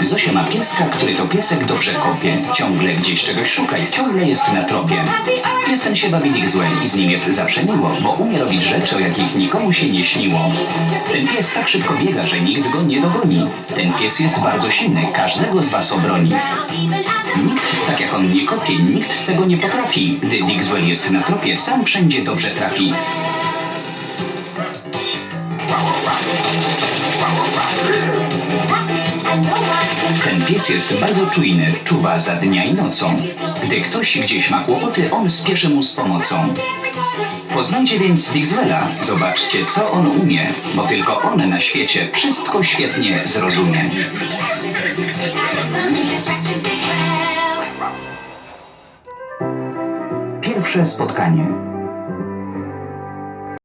Zosia ma pieska, który to piesek dobrze kopie. Ciągle gdzieś czegoś szuka i ciągle jest na tropie. Jestem się bawinik złem i z nim jest zawsze miło, bo umie robić rzeczy, o jakich nikomu się nie śniło. Ten pies tak szybko biega, że nikt go nie dogoni. Ten pies jest bardzo silny, każdego z was obroni. Nikt tak jak on nie kopie, nikt tego nie potrafi. Gdy Dixwell jest na tropie, sam wszędzie dobrze trafi. Ten pies jest bardzo czujny, czuwa za dnia i nocą. Gdy ktoś gdzieś ma kłopoty, on spieszy mu z pomocą. Poznajcie więc Dixwella, zobaczcie co on umie, bo tylko on na świecie wszystko świetnie zrozumie. Pierwsze spotkanie.